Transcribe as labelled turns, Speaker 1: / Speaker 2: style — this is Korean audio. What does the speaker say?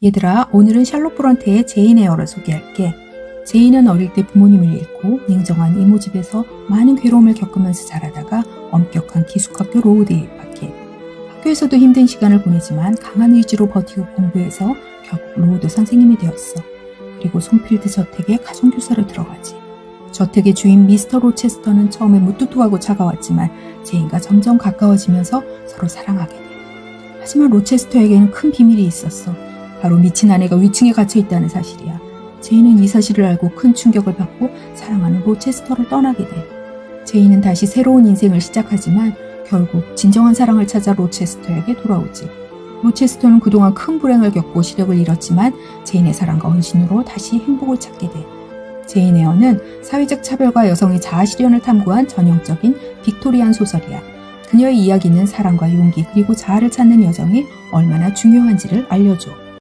Speaker 1: 얘들아, 오늘은 샬롯 브런테의 제인 에어를 소개할게. 제인은 어릴 때 부모님을 잃고 냉정한 이모 집에서 많은 괴로움을 겪으면서 자라다가 엄격한 기숙학교 로우드에 입학해. 학교에서도 힘든 시간을 보내지만 강한 의지로 버티고 공부해서 결국 로우드 선생님이 되었어. 그리고 손필드 저택에 가정교사로 들어가지. 저택의 주인 미스터 로체스터는 처음에 무뚝뚝하고 차가웠지만 제인과 점점 가까워지면서 서로 사랑하게 돼. 하지만 로체스터에게는 큰 비밀이 있었어. 바로 미친 아내가 위층에 갇혀 있다는 사실이야. 제인은 이 사실을 알고 큰 충격을 받고 사랑하는 로체스터를 떠나게 돼. 제인은 다시 새로운 인생을 시작하지만 결국 진정한 사랑을 찾아 로체스터에게 돌아오지. 로체스터는 그동안 큰 불행을 겪고 시력을 잃었지만 제인의 사랑과 헌신으로 다시 행복을 찾게 돼. 제인 에어는 사회적 차별과 여성의 자아 실현을 탐구한 전형적인 빅토리안 소설이야. 그녀의 이야기는 사랑과 용기 그리고 자아를 찾는 여정이 얼마나 중요한지를 알려줘.